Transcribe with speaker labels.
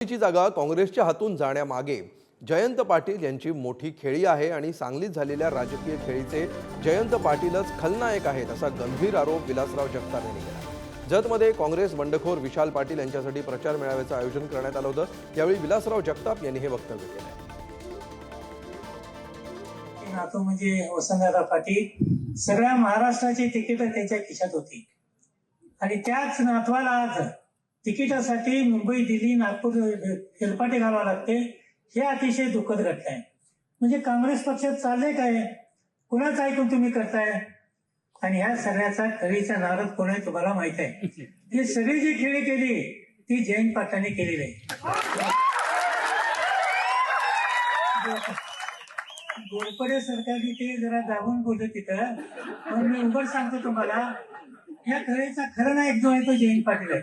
Speaker 1: ची जागा काँग्रेसच्या हातून जाण्यामागे. जयंत पाटील यांची मोठी खेळी आहे आणि सांगलीत झालेल्या राजकीय खेळीचे जयंत पाटीलच खलनायक आहेत असा गंभीर आरोप विलासराव जगताप यांनी केला. जतमध्ये काँग्रेस बंडखोर विशाल पाटील यांच्यासाठी प्रचार मेळाव्याचं आयोजन करण्यात आलं होतं यावेळी विलासराव जगताप यांनी हे वक्तव्य केलं.
Speaker 2: नातो म्हणजे वसंतदादा पाटील सगळ्या महाराष्ट्राची तिकीट त्यांच्या खिशात होती. आणि त्याच नातवाला आज तिकिटासाठी मुंबई दिल्ली नागपूर हेलपाटे घालावं लागते. हे अतिशय दुःखद घटना आहे. म्हणजे काँग्रेस पक्षात चाललंय काय? कुणाचं ऐकून तुम्ही करताय? आणि ह्या सगळ्याचा कवीचा नारद कोण आहे तुम्हाला माहीत आहे. ही सगळी जी खेळी केली ती जयंत पाटलांनी केलेली आहे. गोडपडे सरकारने ते जरा दाबून बोलले तिथं. पण मी उघड सांगतो तुम्हाला. या खरेचा खरं नायक जो आहे तो जयंत पाटील आहे.